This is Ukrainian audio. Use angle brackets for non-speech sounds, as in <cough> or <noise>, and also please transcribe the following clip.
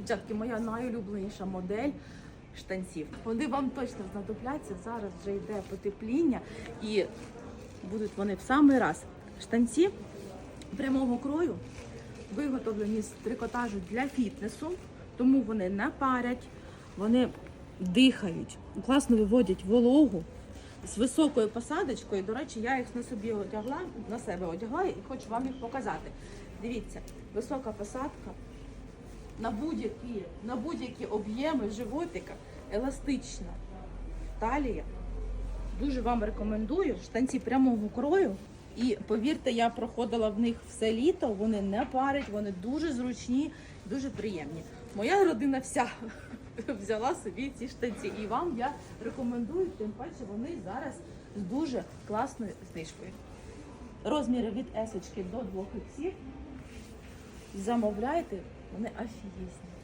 Дівчатки, моя найулюбленіша модель штанців. Вони вам точно знадобляться. Зараз вже йде потепління і будуть вони в самий раз. Штанці прямого крою виготовлені з трикотажу для фітнесу, тому вони не парять, вони дихають, класно виводять вологу з високою посадочкою. До речі, я їх на собі одягла, на себе одягла і хочу вам їх показати. Дивіться, висока посадка на будь-які, на будь-які об'єми животика, еластична талія. Дуже вам рекомендую штанці прямого крою. І повірте, я проходила в них все літо, вони не парять, вони дуже зручні, дуже приємні. Моя родина вся <laughs> взяла собі ці штанці. І вам я рекомендую, тим паче вони зараз з дуже класною знижкою. Розміри від S до 2 іксів. Замовляйте, вони офігісні.